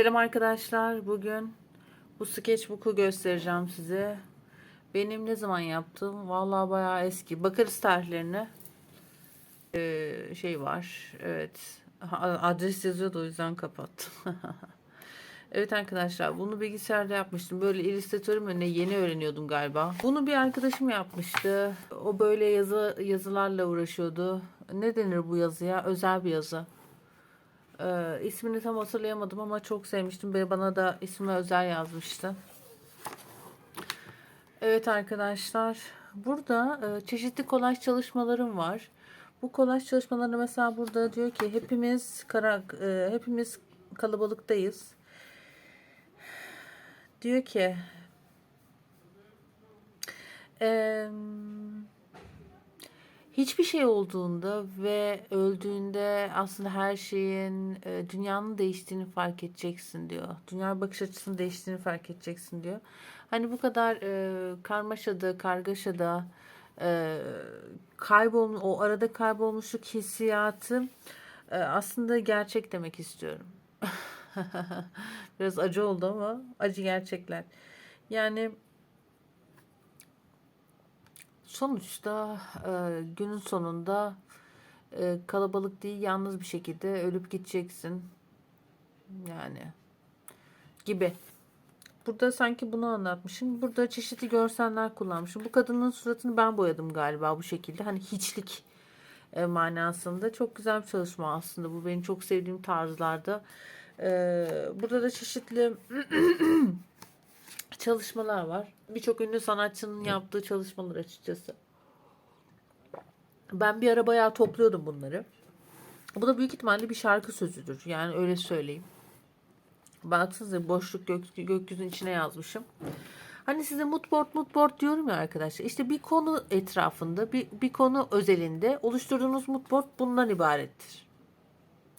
Selam arkadaşlar. Bugün bu sketchbook'u göstereceğim size. Benim ne zaman yaptım? Vallahi bayağı eski. Bakarız tarihlerine. Ee, şey var. Evet. Adres yazıyordu o yüzden kapattım. evet arkadaşlar bunu bilgisayarda yapmıştım. Böyle illüstratörüm önüne yeni öğreniyordum galiba. Bunu bir arkadaşım yapmıştı. O böyle yazı yazılarla uğraşıyordu. Ne denir bu yazıya? Özel bir yazı. Ee, ismini tam hatırlayamadım ama çok sevmiştim. Bana da ismi özel yazmıştı. Evet arkadaşlar. Burada e, çeşitli kolaj çalışmalarım var. Bu kolaj çalışmalarında mesela burada diyor ki hepimiz kara, e, hepimiz kalabalıktayız. Diyor ki eee hiçbir şey olduğunda ve öldüğünde aslında her şeyin e, dünyanın değiştiğini fark edeceksin diyor. Dünya bakış açısının değiştiğini fark edeceksin diyor. Hani bu kadar e, karmaşada, kargaşada e, kaybol o arada kaybolmuşluk hissiyatı e, aslında gerçek demek istiyorum. Biraz acı oldu ama acı gerçekler. Yani sonuçta e, günün sonunda e, kalabalık değil yalnız bir şekilde ölüp gideceksin. Yani gibi. Burada sanki bunu anlatmışım. Burada çeşitli görseller kullanmışım. Bu kadının suratını ben boyadım galiba bu şekilde. Hani hiçlik e, manasında. Çok güzel bir çalışma aslında. Bu benim çok sevdiğim tarzlarda. E, burada da çeşitli çalışmalar var. Birçok ünlü sanatçının yaptığı çalışmalar açıkçası. Ben bir ara bayağı topluyordum bunları. Bu da büyük ihtimalle bir şarkı sözüdür. Yani öyle söyleyeyim. Baksanıza boşluk gök, gökyüzünün içine yazmışım. Hani size moodboard moodboard diyorum ya arkadaşlar. İşte bir konu etrafında, bir, bir konu özelinde oluşturduğunuz moodboard bundan ibarettir.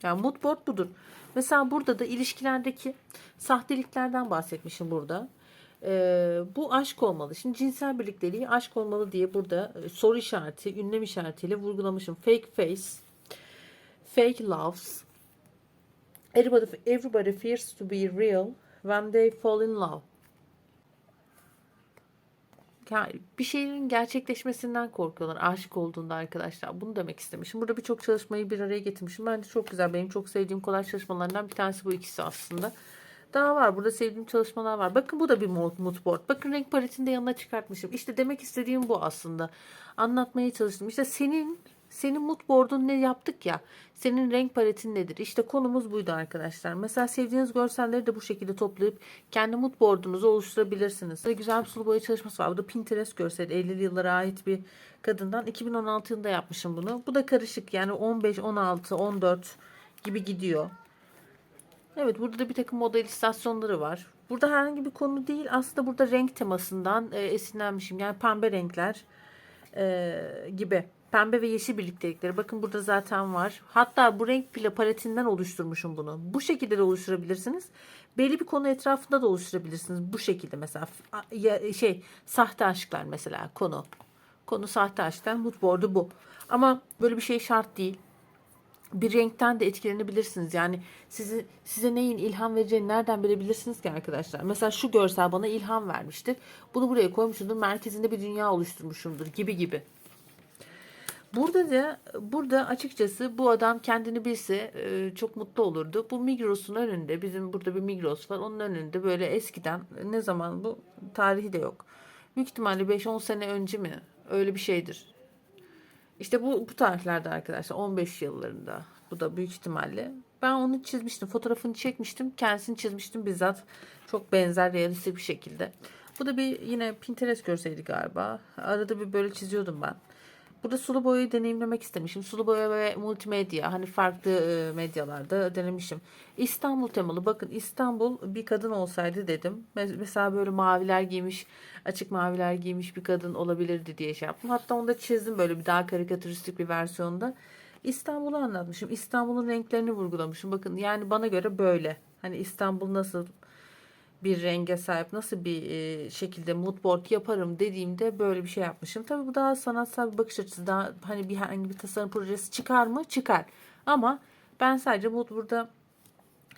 Yani moodboard budur. Mesela burada da ilişkilerdeki sahteliklerden bahsetmişim burada. Ee, bu aşk olmalı. Şimdi cinsel birlikteliği aşk olmalı diye burada e, soru işareti, ünlem işaretiyle vurgulamışım. Fake face, fake loves. Everybody, everybody fears to be real when they fall in love. Yani bir şeyin gerçekleşmesinden korkuyorlar aşık olduğunda arkadaşlar. Bunu demek istemişim. Burada birçok çalışmayı bir araya getirmişim. Bence çok güzel. Benim çok sevdiğim kolay çalışmalarından bir tanesi bu ikisi aslında. Daha var. Burada sevdiğim çalışmalar var. Bakın bu da bir mood, board. Bakın renk paletini de yanına çıkartmışım. İşte demek istediğim bu aslında. Anlatmaya çalıştım. İşte senin senin mood board'un ne yaptık ya? Senin renk paletin nedir? İşte konumuz buydu arkadaşlar. Mesela sevdiğiniz görselleri de bu şekilde toplayıp kendi mood board'unuzu oluşturabilirsiniz. Böyle güzel bir sulu boya çalışması var. Bu da Pinterest görseli. 50'li yıllara ait bir kadından. 2016 yılında yapmışım bunu. Bu da karışık. Yani 15, 16, 14 gibi gidiyor. Evet burada da bir takım model istasyonları var. Burada herhangi bir konu değil. Aslında burada renk temasından e, esinlenmişim. Yani pembe renkler e, gibi. Pembe ve yeşil birliktelikleri. Bakın burada zaten var. Hatta bu renk pile paletinden oluşturmuşum bunu. Bu şekilde de oluşturabilirsiniz. Belli bir konu etrafında da oluşturabilirsiniz. Bu şekilde mesela ya, şey sahte aşklar mesela konu. Konu sahte aşklar. Moodboard'u bu. Ama böyle bir şey şart değil bir renkten de etkilenebilirsiniz. Yani sizi size neyin ilham vereceğini nereden bilebilirsiniz ki arkadaşlar? Mesela şu görsel bana ilham vermiştir. Bunu buraya koymuşumdur. Merkezinde bir dünya oluşturmuşumdur gibi gibi. Burada da burada açıkçası bu adam kendini bilse e, çok mutlu olurdu. Bu Migros'un önünde bizim burada bir Migros var. Onun önünde böyle eskiden ne zaman bu tarihi de yok. Büyük ihtimalle 5-10 sene önce mi? Öyle bir şeydir. İşte bu, bu tarihlerde arkadaşlar 15 yıllarında bu da büyük ihtimalle. Ben onu çizmiştim. Fotoğrafını çekmiştim. Kendisini çizmiştim bizzat. Çok benzer realistik bir şekilde. Bu da bir yine Pinterest görseydi galiba. Arada bir böyle çiziyordum ben. Burada sulu boyayı deneyimlemek istemişim. Sulu boya ve multimedya hani farklı e, medyalarda denemişim. İstanbul temalı. Bakın İstanbul bir kadın olsaydı dedim. Mesela böyle maviler giymiş, açık maviler giymiş bir kadın olabilirdi diye şey yaptım. Hatta onu da çizdim böyle bir daha karikatüristik bir versiyonda. İstanbul'u anlatmışım. İstanbul'un renklerini vurgulamışım. Bakın yani bana göre böyle. Hani İstanbul nasıl bir renge sahip nasıl bir e, şekilde mood board yaparım dediğimde böyle bir şey yapmışım. Tabii bu daha sanatsal bir bakış açısı. Daha hani bir herhangi bir tasarım projesi çıkar mı? Çıkar. Ama ben sadece mood burada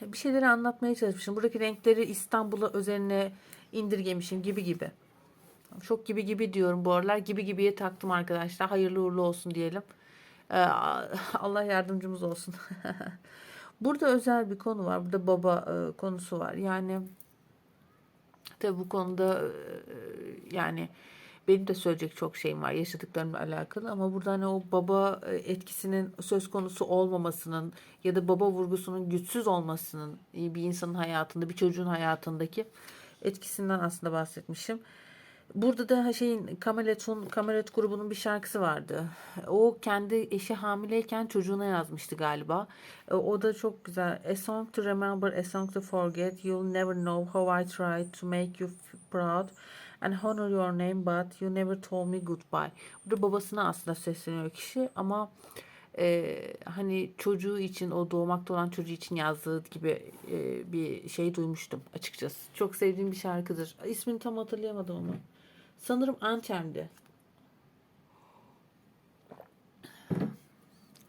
bir şeyleri anlatmaya çalışmışım. Buradaki renkleri İstanbul'a üzerine indirgemişim gibi gibi. Çok gibi gibi diyorum bu aralar. Gibi gibiye taktım arkadaşlar. Hayırlı uğurlu olsun diyelim. Ee, Allah yardımcımız olsun. Burada özel bir konu var. Burada baba e, konusu var. Yani tabi bu konuda yani benim de söyleyecek çok şeyim var yaşadıklarımla alakalı ama burada hani o baba etkisinin söz konusu olmamasının ya da baba vurgusunun güçsüz olmasının bir insanın hayatında bir çocuğun hayatındaki etkisinden aslında bahsetmişim. Burada da şeyin Kamelet'un Kamelet grubunun bir şarkısı vardı. O kendi eşi hamileyken çocuğuna yazmıştı galiba. E, O da çok güzel. A song to remember, a song to forget. You'll never know how I tried to make you proud and honor your name but you never told me goodbye. Burada babasına aslında sesleniyor kişi ama e, hani çocuğu için o doğmakta olan çocuğu için yazdığı gibi e, bir şey duymuştum açıkçası. Çok sevdiğim bir şarkıdır. İsmini tam hatırlayamadım ama. Sanırım Anthem'di.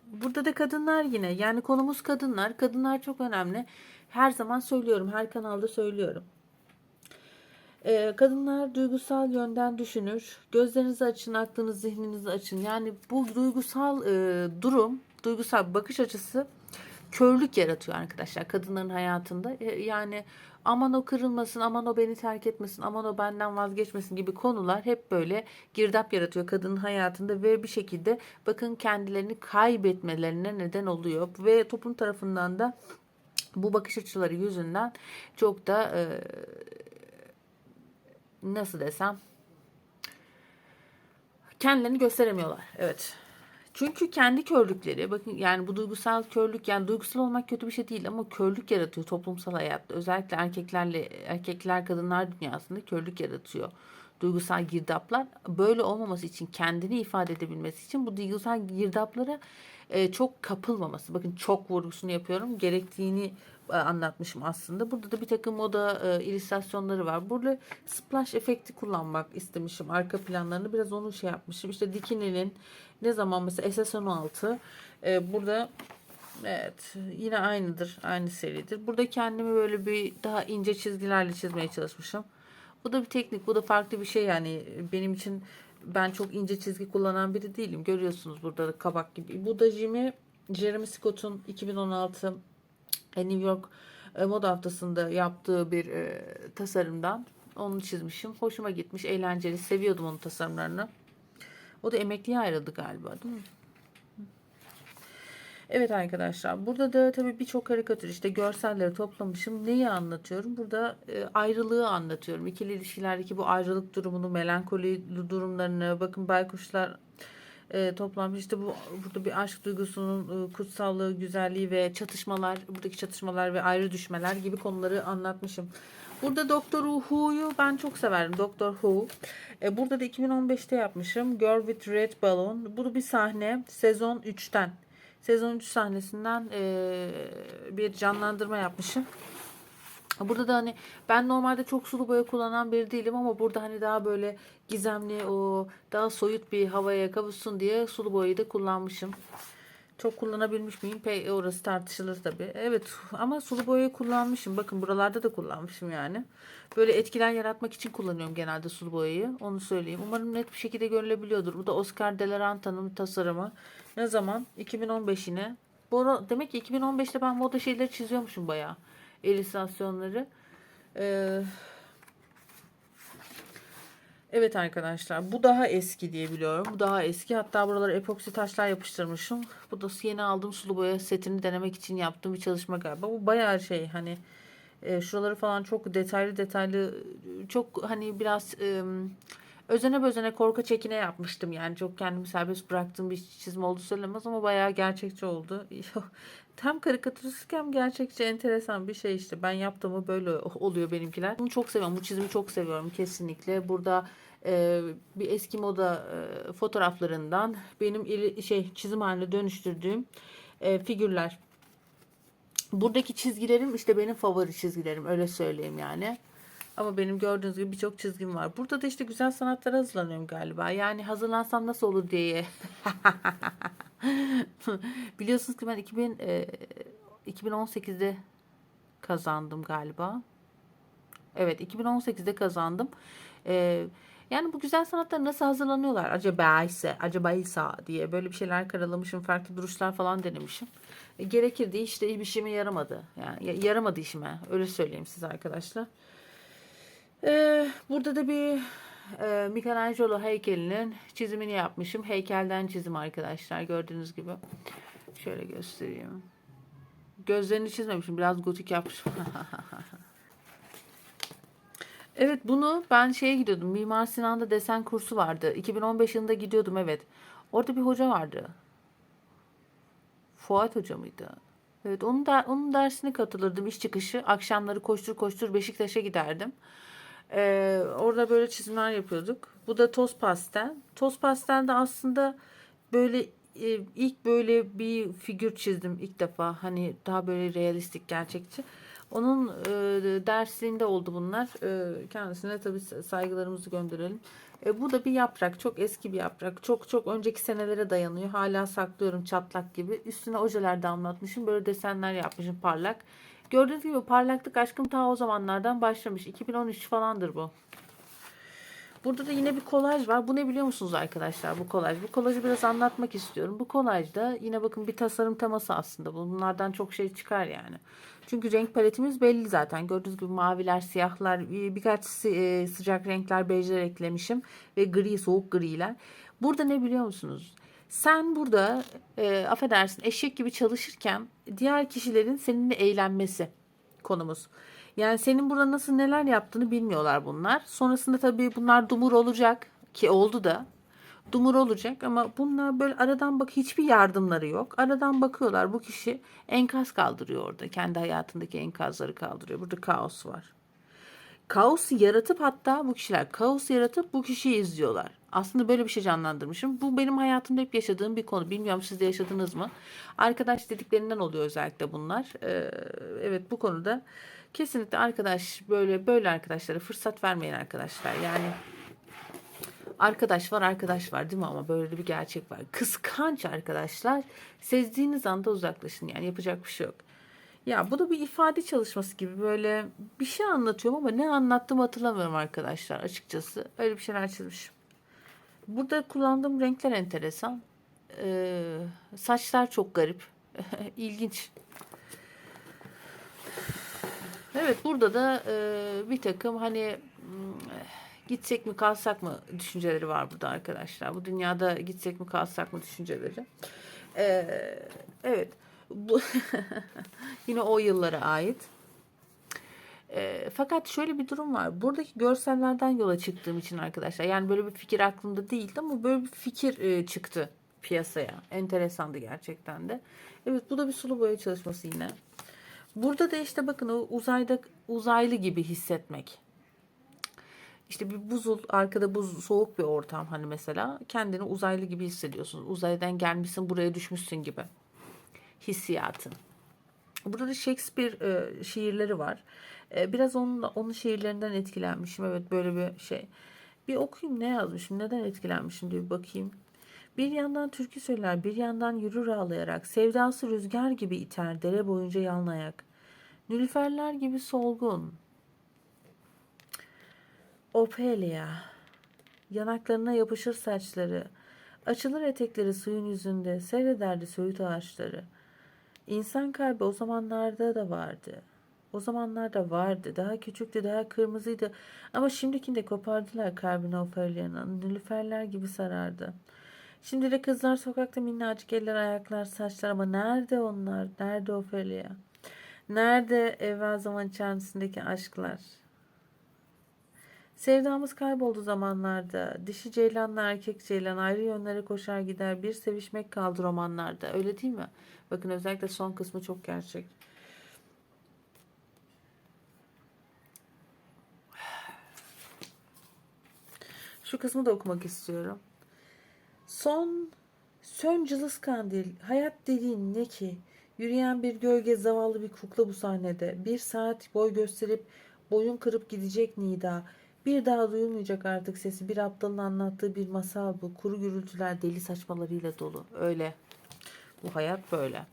Burada da kadınlar yine. Yani konumuz kadınlar. Kadınlar çok önemli. Her zaman söylüyorum. Her kanalda söylüyorum. Ee, kadınlar duygusal yönden düşünür. Gözlerinizi açın, aklınızı, zihninizi açın. Yani bu duygusal e, durum, duygusal bakış açısı körlük yaratıyor arkadaşlar kadınların hayatında. E, yani aman o kırılmasın, aman o beni terk etmesin, aman o benden vazgeçmesin gibi konular hep böyle girdap yaratıyor kadının hayatında ve bir şekilde bakın kendilerini kaybetmelerine neden oluyor ve toplum tarafından da bu bakış açıları yüzünden çok da e, nasıl desem kendilerini gösteremiyorlar. Evet. Çünkü kendi körlükleri bakın yani bu duygusal körlük yani duygusal olmak kötü bir şey değil ama körlük yaratıyor toplumsal hayatta. Özellikle erkeklerle erkekler kadınlar dünyasında körlük yaratıyor. Duygusal girdaplar böyle olmaması için kendini ifade edebilmesi için bu duygusal girdaplara e, çok kapılmaması. Bakın çok vurgusunu yapıyorum. Gerektiğini anlatmışım aslında. Burada da bir takım moda e, illüstrasyonları var. Burada splash efekti kullanmak istemişim. Arka planlarını biraz onu şey yapmışım. İşte Dikini'nin ne zaman mesela SS16 e, burada evet yine aynıdır. Aynı seridir. Burada kendimi böyle bir daha ince çizgilerle çizmeye çalışmışım. Bu da bir teknik. Bu da farklı bir şey yani benim için ben çok ince çizgi kullanan biri değilim. Görüyorsunuz burada da kabak gibi. Bu da Jimmy Jeremy Scott'un 2016 e, New York e, moda haftasında yaptığı bir e, tasarımdan onu çizmişim. Hoşuma gitmiş, eğlenceli. Seviyordum onun tasarımlarını. O da emekliye ayrıldı galiba değil mi? Evet arkadaşlar burada da tabii birçok karikatür işte görselleri toplamışım. Neyi anlatıyorum? Burada e, ayrılığı anlatıyorum. İkili ilişkilerdeki bu ayrılık durumunu, melankoli durumlarını bakın baykuşlar e, toplanmış. İşte bu burada bir aşk duygusunun e, kutsallığı, güzelliği ve çatışmalar, buradaki çatışmalar ve ayrı düşmeler gibi konuları anlatmışım. Burada Doktor Who'yu ben çok severim. Doktor Who. E, burada da 2015'te yapmışım. Girl with Red Balloon. Bu da bir sahne. Sezon 3'ten. Sezon 3 sahnesinden e, bir canlandırma yapmışım. Burada da hani ben normalde çok sulu boya kullanan biri değilim ama burada hani daha böyle gizemli o daha soyut bir havaya kavuşsun diye sulu boyayı da kullanmışım. Çok kullanabilmiş miyim? Pek orası tartışılır tabii. Evet ama sulu boyayı kullanmışım. Bakın buralarda da kullanmışım yani. Böyle etkiler yaratmak için kullanıyorum genelde sulu boyayı. Onu söyleyeyim. Umarım net bir şekilde görülebiliyordur. Bu da Oscar de la Renta'nın tasarımı. Ne zaman? 2015 yine. Bu demek ki 2015'te ben moda şeyleri çiziyormuşum bayağı. İllüstrasyonları. Ee, Evet arkadaşlar bu daha eski diye biliyorum. Bu daha eski. Hatta buralara epoksi taşlar yapıştırmışım. Bu da yeni aldığım sulu boya setini denemek için yaptığım bir çalışma galiba. Bu bayağı şey hani e, şuraları falan çok detaylı detaylı çok hani biraz e, özene bezene korka çekine yapmıştım. Yani çok kendimi serbest bıraktığım bir çizim oldu söylemez ama bayağı gerçekçi oldu. Hem karikatüristik hem gerçekçi enteresan bir şey işte. Ben yaptığımı böyle oluyor benimkiler. Bunu çok seviyorum. Bu çizimi çok seviyorum kesinlikle. Burada e, bir eski moda e, fotoğraflarından benim ili, şey çizim haline dönüştürdüğüm e, figürler. Buradaki çizgilerim işte benim favori çizgilerim öyle söyleyeyim yani. Ama benim gördüğünüz gibi birçok çizgim var. Burada da işte güzel sanatlara hazırlanıyorum galiba. Yani hazırlansam nasıl olur diye. Biliyorsunuz ki ben 2000, e, 2018'de kazandım galiba. Evet 2018'de kazandım. Ee, yani bu güzel sanatlar nasıl hazırlanıyorlar? Acaba ise, acaba ise diye böyle bir şeyler karalamışım. Farklı duruşlar falan denemişim. E, gerekirdi işte bir işime yaramadı. Yani ya- yaramadı işime. Öyle söyleyeyim size arkadaşlar. Ee, burada da bir e, Michelangelo heykelinin çizimini yapmışım. Heykelden çizim arkadaşlar gördüğünüz gibi. Şöyle göstereyim. Gözlerini çizmemişim. Biraz gotik yapmışım. Evet bunu ben şeye gidiyordum. Mimar Sinan'da desen kursu vardı. 2015 yılında gidiyordum evet. Orada bir hoca vardı. Fuat Hoca mıydı? Evet onun da onun dersine katılırdım iş çıkışı. Akşamları koştur koştur Beşiktaş'a giderdim. Ee, orada böyle çizimler yapıyorduk. Bu da toz pastel. Toz pastelde aslında böyle e, ilk böyle bir figür çizdim ilk defa. Hani daha böyle realistik, gerçekçi. Onun e, dersliğinde oldu bunlar. E, kendisine tabii saygılarımızı gönderelim. E, bu da bir yaprak. Çok eski bir yaprak. Çok çok önceki senelere dayanıyor. Hala saklıyorum çatlak gibi. Üstüne ojeler damlatmışım. Böyle desenler yapmışım parlak. Gördüğünüz gibi parlaklık aşkım ta o zamanlardan başlamış. 2013 falandır bu. Burada da yine bir kolaj var. Bu ne biliyor musunuz arkadaşlar bu kolaj? Bu kolajı biraz anlatmak istiyorum. Bu kolajda yine bakın bir tasarım teması aslında. Bunlardan çok şey çıkar yani. Çünkü renk paletimiz belli zaten. Gördüğünüz gibi maviler, siyahlar, bir- birkaç e, sıcak renkler, bejler eklemişim. Ve gri, soğuk griler. Burada ne biliyor musunuz? Sen burada e, affedersin eşek gibi çalışırken diğer kişilerin seninle eğlenmesi konumuz. Yani senin burada nasıl neler yaptığını bilmiyorlar bunlar. Sonrasında tabii bunlar dumur olacak ki oldu da. Dumur olacak ama bunlar böyle aradan bak hiçbir yardımları yok. Aradan bakıyorlar bu kişi enkaz kaldırıyor orada. Kendi hayatındaki enkazları kaldırıyor. Burada kaos var. Kaos yaratıp hatta bu kişiler kaos yaratıp bu kişiyi izliyorlar. Aslında böyle bir şey canlandırmışım. Bu benim hayatımda hep yaşadığım bir konu. Bilmiyorum siz de yaşadınız mı? Arkadaş dediklerinden oluyor özellikle bunlar. Ee, evet bu konuda kesinlikle arkadaş böyle böyle arkadaşlara fırsat vermeyin arkadaşlar. Yani arkadaş var arkadaş var değil mi ama böyle bir gerçek var. Kıskanç arkadaşlar sezdiğiniz anda uzaklaşın yani yapacak bir şey yok. Ya bu da bir ifade çalışması gibi böyle bir şey anlatıyorum ama ne anlattığımı hatırlamıyorum arkadaşlar açıkçası. Öyle bir şeyler çizmişim. Burada kullandığım renkler enteresan. Ee, saçlar çok garip. İlginç. Evet burada da e, bir takım hani hmm, gitsek mi kalsak mı düşünceleri var burada arkadaşlar. Bu dünyada gitsek mi kalsak mı düşünceleri. Ee, evet. Bu yine o yıllara ait. E, fakat şöyle bir durum var. Buradaki görsellerden yola çıktığım için arkadaşlar. Yani böyle bir fikir aklımda değildi ama böyle bir fikir e, çıktı piyasaya. Enteresandı gerçekten de. Evet bu da bir sulu boya çalışması yine. Burada da işte bakın o uzayda uzaylı gibi hissetmek. İşte bir buzul arkada buz soğuk bir ortam hani mesela kendini uzaylı gibi hissediyorsun. Uzaydan gelmişsin buraya düşmüşsün gibi hissiyatın. Burada da Shakespeare e, şiirleri var. E, biraz onun onun şiirlerinden etkilenmişim. Evet böyle bir şey. Bir okuyayım ne yazmışım, neden etkilenmişim diye bir bakayım. Bir yandan türkü söyler, bir yandan yürür ağlayarak. Sevdası rüzgar gibi iter, dere boyunca yalnayak. Nülüferler gibi solgun. Ophelia. Yanaklarına yapışır saçları. Açılır etekleri suyun yüzünde, seyrederdi söğüt ağaçları. İnsan kalbi o zamanlarda da vardı. O zamanlarda vardı. Daha küçüktü, daha kırmızıydı. Ama şimdikinde kopardılar kalbini Ophelia'nın. Nilüferler gibi sarardı. Şimdi de kızlar sokakta minnacık eller, ayaklar, saçlar ama nerede onlar? Nerede Ophelia? Nerede evvel zaman içerisindeki aşklar? Sevdamız kayboldu zamanlarda. Dişi ceylanla erkek ceylan ayrı yönlere koşar gider. Bir sevişmek kaldı romanlarda. Öyle değil mi? Bakın özellikle son kısmı çok gerçek. Şu kısmı da okumak istiyorum. Son sön cılız kandil. Hayat dediğin ne ki? Yürüyen bir gölge zavallı bir kukla bu sahnede. Bir saat boy gösterip boyun kırıp gidecek Nida. Bir daha duyulmayacak artık sesi. Bir aptalın anlattığı bir masal bu. Kuru gürültüler deli saçmalarıyla dolu. Öyle. Bu hayat böyle.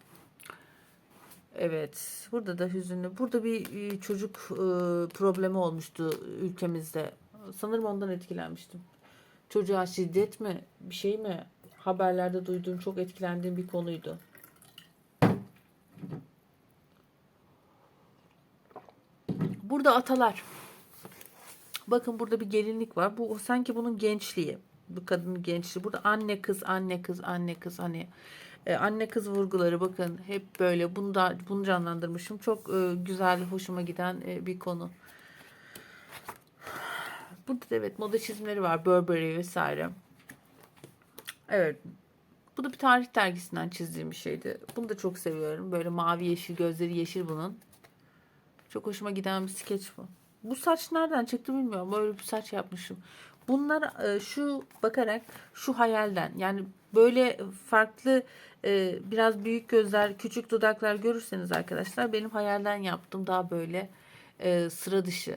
Evet, burada da hüzünlü. Burada bir e, çocuk e, problemi olmuştu ülkemizde. Sanırım ondan etkilenmiştim. Çocuğa şiddet mi, bir şey mi? Haberlerde duyduğum çok etkilendiğim bir konuydu. Burada atalar. Bakın burada bir gelinlik var. Bu sanki bunun gençliği. Bu kadının gençliği. Burada anne kız, anne kız, anne kız hani e, anne kız vurguları bakın hep böyle bunu da bunu canlandırmışım. Çok e, güzel, hoşuma giden e, bir konu. Burada da evet moda çizimleri var. Burberry vesaire. Evet. Bu da bir tarih dergisinden çizdiğim bir şeydi. Bunu da çok seviyorum. Böyle mavi yeşil gözleri yeşil bunun. Çok hoşuma giden bir skeç bu. Bu saç nereden çıktı bilmiyorum. Böyle bir saç yapmışım. Bunlar e, şu bakarak şu hayalden yani böyle farklı e, biraz büyük gözler, küçük dudaklar görürseniz arkadaşlar benim hayalden yaptığım daha böyle e, sıra dışı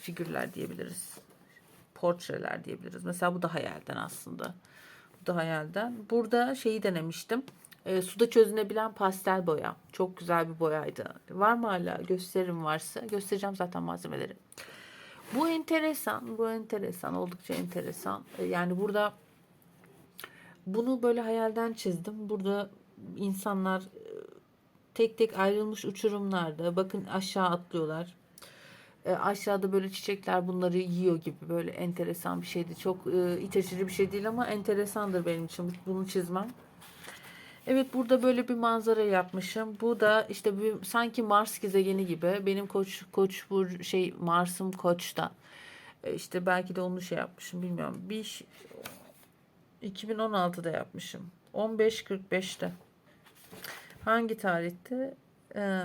figürler diyebiliriz. Portreler diyebiliriz. Mesela bu da hayalden aslında. Bu da hayalden. Burada şeyi denemiştim. E, suda çözünebilen pastel boya. Çok güzel bir boyaydı. Var mı hala? Gösteririm varsa. Göstereceğim zaten malzemeleri. Bu enteresan. Bu enteresan. Oldukça enteresan. E, yani burada bunu böyle hayalden çizdim. Burada insanlar e, tek tek ayrılmış uçurumlarda. Bakın aşağı atlıyorlar. E, aşağıda böyle çiçekler bunları yiyor gibi böyle enteresan bir şeydi. Çok e, açıcı bir şey değil ama enteresandır benim için bunu çizmem. Evet burada böyle bir manzara yapmışım. Bu da işte bir, sanki Mars gezegeni gibi. Benim koç koç bu şey Mars'ım koçta. E, işte belki de onu şey yapmışım bilmiyorum. Bir ş- 2016'da yapmışım. 15.45'te. Hangi tarihte? Ee,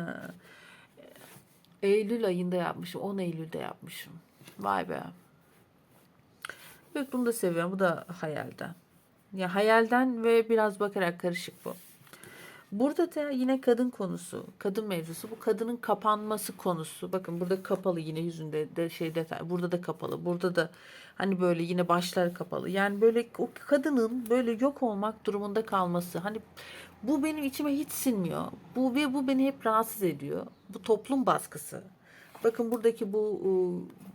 Eylül ayında yapmışım. 10 Eylül'de yapmışım. Vay be. Evet bunu da seviyorum. Bu da hayalden. Ya hayalden ve biraz bakarak karışık bu. Burada da yine kadın konusu, kadın mevzusu. Bu kadının kapanması konusu. Bakın burada kapalı yine yüzünde de şey detay. Burada da kapalı. Burada da hani böyle yine başlar kapalı. Yani böyle o kadının böyle yok olmak durumunda kalması. Hani bu benim içime hiç sinmiyor. Bu ve bu beni hep rahatsız ediyor. Bu toplum baskısı. Bakın buradaki bu e,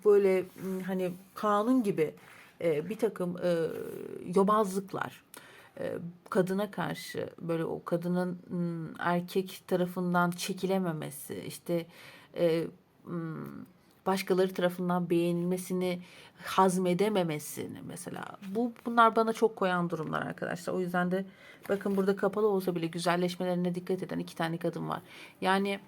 böyle m, hani kanun gibi e, bir takım e, yobazlıklar e, kadına karşı böyle o kadının erkek tarafından çekilememesi işte e, başkaları tarafından beğenilmesini hazmedememesini mesela. Bu bunlar bana çok koyan durumlar arkadaşlar. O yüzden de bakın burada kapalı olsa bile güzelleşmelerine dikkat eden iki tane kadın var. Yani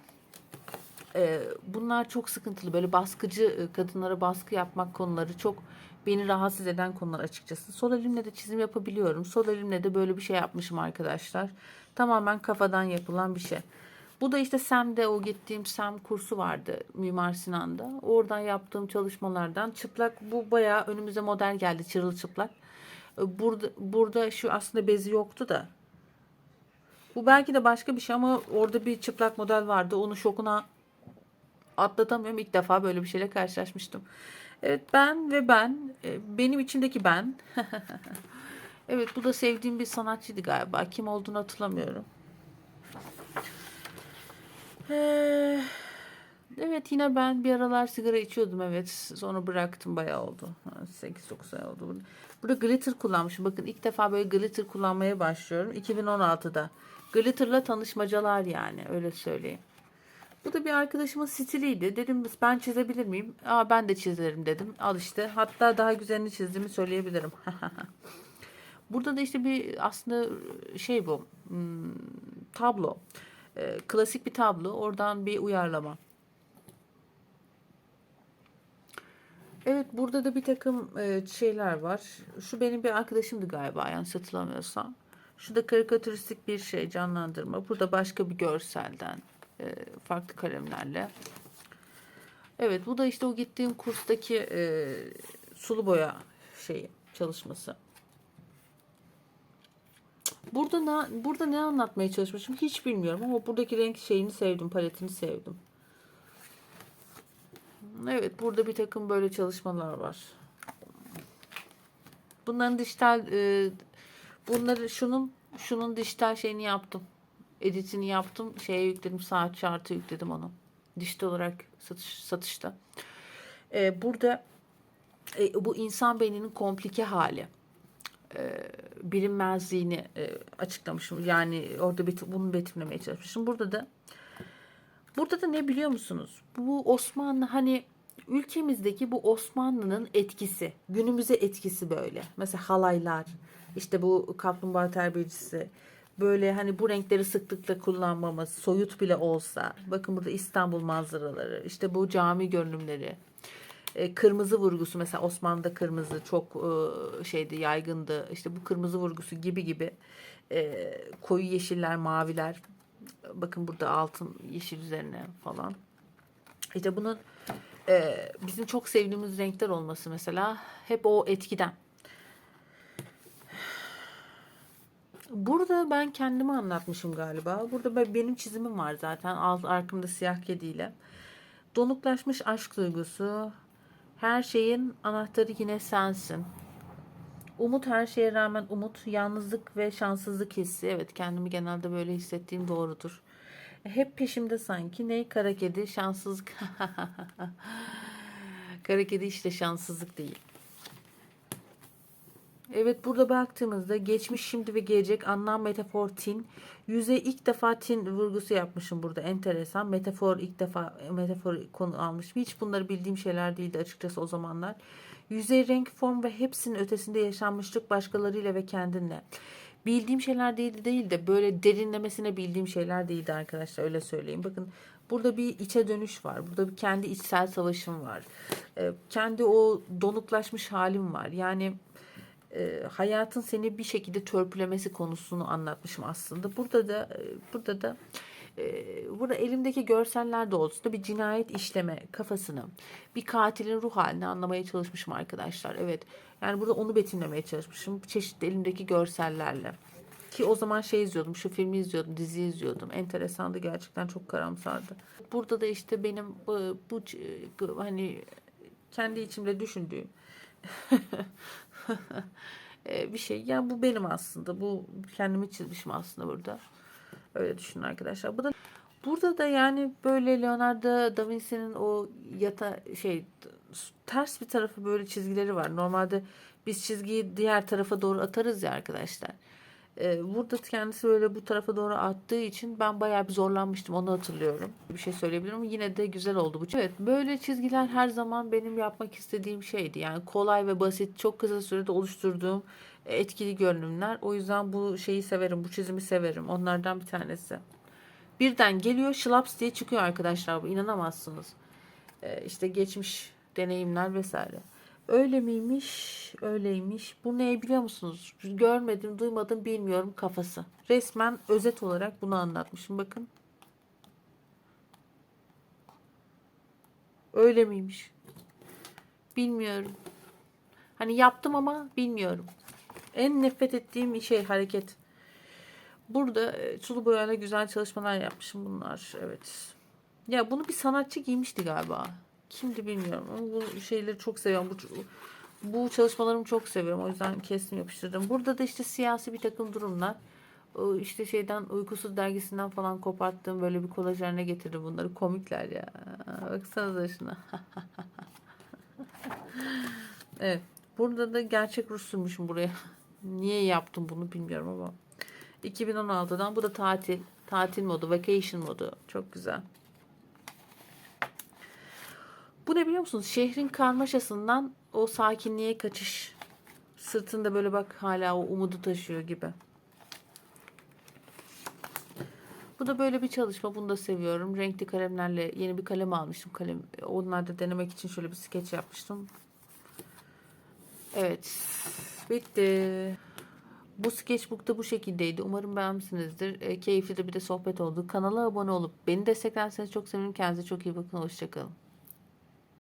e, bunlar çok sıkıntılı. Böyle baskıcı kadınlara baskı yapmak konuları çok beni rahatsız eden konular açıkçası. Sol elimle de çizim yapabiliyorum. Sol elimle de böyle bir şey yapmışım arkadaşlar. Tamamen kafadan yapılan bir şey. Bu da işte SEM'de o gittiğim SEM kursu vardı Mimar Sinan'da. Oradan yaptığım çalışmalardan çıplak bu bayağı önümüze model geldi çırılçıplak. E, Burada, burada şu aslında bezi yoktu da bu belki de başka bir şey ama orada bir çıplak model vardı. Onun şokuna atlatamıyorum. İlk defa böyle bir şeyle karşılaşmıştım. Evet ben ve ben. e, Benim içimdeki ben. evet bu da sevdiğim bir sanatçıydı galiba. Kim olduğunu hatırlamıyorum. Ee, Evet yine ben bir aralar sigara içiyordum evet. Sonra bıraktım bayağı oldu. 8-9 ay oldu. Burada glitter kullanmışım. Bakın ilk defa böyle glitter kullanmaya başlıyorum. 2016'da. Glitter'la tanışmacalar yani öyle söyleyeyim. Bu da bir arkadaşımın stiliydi. Dedim ben çizebilir miyim? Aa ben de çizerim dedim. Al işte. Hatta daha güzelini çizdiğimi söyleyebilirim. Burada da işte bir aslında şey bu. hmm, tablo. Ee, klasik bir tablo. Oradan bir uyarlama. Evet burada da bir takım e, şeyler var. Şu benim bir arkadaşımdı galiba yanlış hatırlamıyorsam. Şu da karikatüristik bir şey canlandırma. Burada başka bir görselden farklı kalemlerle. Evet bu da işte o gittiğim kurstaki e, sulu boya şeyi çalışması. Burada ne burada ne anlatmaya çalışmışım hiç bilmiyorum ama buradaki renk şeyini sevdim, paletini sevdim. Evet burada bir takım böyle çalışmalar var. Bunların dijital e, bunları şunun şunun dijital şeyini yaptım. Editini yaptım. Şeye yükledim. Saat şartı yükledim onu. Dijital olarak satış, satışta. Ee, burada e, bu insan beyninin komplike hali e, bilinmezliğini e, açıklamışım. Yani orada bet- bunu betimlemeye çalışmışım. Burada da burada da ne biliyor musunuz? Bu Osmanlı hani ülkemizdeki bu Osmanlı'nın etkisi, günümüze etkisi böyle. Mesela halaylar, işte bu kaplumbağa terbiyecisi, böyle hani bu renkleri sıklıkla kullanmamız, soyut bile olsa. Bakın burada İstanbul manzaraları, işte bu cami görünümleri, e, kırmızı vurgusu mesela Osmanlı'da kırmızı çok e, şeydi yaygındı. İşte bu kırmızı vurgusu gibi gibi e, koyu yeşiller, maviler. Bakın burada altın yeşil üzerine falan. İşte bunun bizim çok sevdiğimiz renkler olması mesela hep o etkiden. Burada ben kendimi anlatmışım galiba. Burada ben- benim çizimim var zaten. Alt arkamda siyah kediyle. Donuklaşmış aşk duygusu. Her şeyin anahtarı yine sensin. Umut her şeye rağmen umut, yalnızlık ve şanssızlık hissi. Evet kendimi genelde böyle hissettiğim doğrudur. Hep peşimde sanki. Ney kara kedi, şanssızlık. kara kedi işte şanssızlık değil. Evet burada baktığımızda geçmiş, şimdi ve gelecek anlam metafor tin. Yüze ilk defa tin vurgusu yapmışım burada enteresan. Metafor ilk defa metafor konu almışım. Hiç bunları bildiğim şeyler değildi açıkçası o zamanlar. Yüzey renk form ve hepsinin ötesinde yaşanmışlık başkalarıyla ve kendinle. Bildiğim şeyler değildi değil de böyle derinlemesine bildiğim şeyler değildi arkadaşlar öyle söyleyeyim. Bakın burada bir içe dönüş var. Burada bir kendi içsel savaşım var. Ee, kendi o donuklaşmış halim var. Yani e, hayatın seni bir şekilde törpülemesi konusunu anlatmışım aslında. Burada da e, burada da e, burada elimdeki görseller doğrultusunda bir cinayet işleme kafasını, bir katilin ruh halini anlamaya çalışmışım arkadaşlar. Evet. Yani burada onu betimlemeye çalışmışım. Çeşitli elimdeki görsellerle. Ki o zaman şey izliyordum, şu filmi izliyordum, dizi izliyordum. Enteresandı gerçekten çok karamsardı. Burada da işte benim bu, bu hani kendi içimde düşündüğüm e, bir şey. Yani bu benim aslında. Bu kendimi çizmişim aslında burada. Öyle düşünün arkadaşlar. Bu da burada da yani böyle Leonardo da Vinci'nin o yata şey ters bir tarafı böyle çizgileri var. Normalde biz çizgiyi diğer tarafa doğru atarız ya arkadaşlar. Ee, burada kendisi böyle bu tarafa doğru attığı için ben bayağı bir zorlanmıştım. Onu hatırlıyorum. Bir şey söyleyebilirim yine de güzel oldu bu. Evet böyle çizgiler her zaman benim yapmak istediğim şeydi. Yani kolay ve basit çok kısa sürede oluşturduğum e, etkili görünümler. O yüzden bu şeyi severim. Bu çizimi severim. Onlardan bir tanesi. Birden geliyor şlaps diye çıkıyor arkadaşlar bu. inanamazsınız. Ee, işte geçmiş deneyimler vesaire. Öyle miymiş? Öyleymiş. Bu ne biliyor musunuz? Görmedim, duymadım, bilmiyorum kafası. Resmen özet olarak bunu anlatmışım. Bakın. Öyle miymiş? Bilmiyorum. Hani yaptım ama bilmiyorum. En nefret ettiğim şey hareket. Burada e, sulu boyayla güzel çalışmalar yapmışım bunlar. Evet. Ya bunu bir sanatçı giymişti galiba. Kimdi bilmiyorum ama bu şeyleri çok seviyorum. Bu, bu çalışmalarımı çok seviyorum. O yüzden kesin yapıştırdım. Burada da işte siyasi bir takım durumlar. İşte şeyden uykusuz dergisinden falan koparttığım böyle bir kolaj haline getirdim bunları. Komikler ya. Baksanıza şuna. evet. Burada da gerçek Rus buraya. Niye yaptım bunu bilmiyorum ama. 2016'dan bu da tatil. Tatil modu, vacation modu. Çok güzel. Bu ne biliyor musunuz? Şehrin karmaşasından o sakinliğe kaçış. Sırtında böyle bak hala o umudu taşıyor gibi. Bu da böyle bir çalışma. Bunu da seviyorum. Renkli kalemlerle yeni bir kalem almıştım. Kalem onlarda denemek için şöyle bir skeç yapmıştım. Evet. Bitti. Bu sketchbook'ta bu şekildeydi. Umarım beğenmişsinizdir. E, keyifli de bir de sohbet oldu. Kanala abone olup beni desteklerseniz çok sevinirim. Kendinize çok iyi bakın. Hoşçakalın.